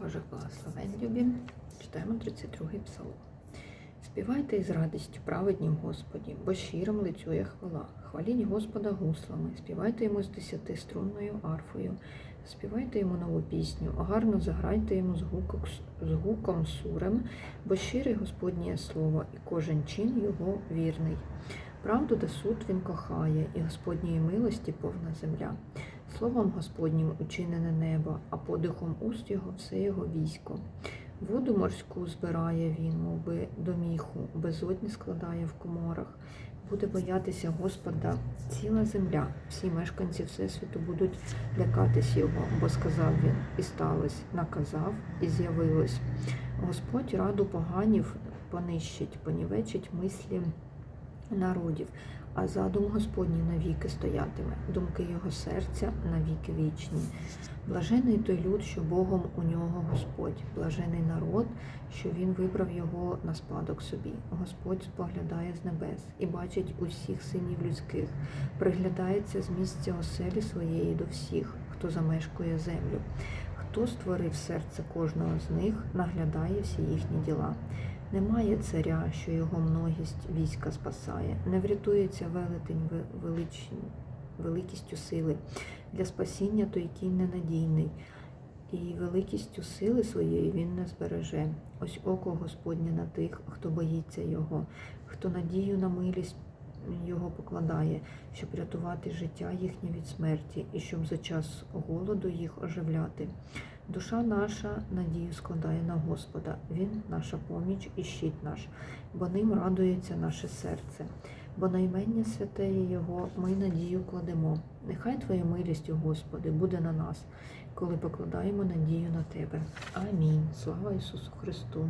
Божих благословень любі. Читаємо 32-й псалом. Співайте із радістю праведнім Господі, бо щирим лицює хвала. Хваліть Господа гуслами, співайте йому з десятиструнною арфою, співайте йому нову пісню, гарно заграйте йому з гуком, з гуком сурем, бо щире Господнє слово, і кожен чин його вірний. Правду та суд він кохає, і Господньої милості повна земля. Словом Господнім учинене небо, а подихом уст його все його військо. Воду морську збирає він, мов би доміху, безодні складає в коморах. Буде боятися Господа ціла земля. Всі мешканці Всесвіту будуть лякатись його, бо сказав він, і сталося, наказав, і з'явилось. Господь раду поганів понищить, понівечить мислі народів, а задум Господній навіки стоятиме, думки його серця навіки вічні. Блажений той люд, що Богом у нього Господь, блажений народ, що він вибрав його на спадок собі. Господь споглядає з небес і бачить усіх синів людських, приглядається з місця оселі своєї до всіх, хто замешкує землю. Хто створив серце кожного з них, наглядає всі їхні діла. Немає царя, що його многість війська спасає, не врятується велетень велич... великістю сили. Для спасіння той кінь ненадійний, і великістю сили своєї він не збереже. Ось око Господнє на тих, хто боїться його, хто надію на милість його покладає, щоб рятувати життя їхнє від смерті, і щоб за час голоду їх оживляти. Душа наша надію складає на Господа, Він наша поміч і щит наш, бо ним радується наше серце, бо наймення святеє Його ми надію кладемо. Нехай Твоя милість, Господи, буде на нас, коли покладаємо надію на Тебе. Амінь. Слава Ісусу Христу!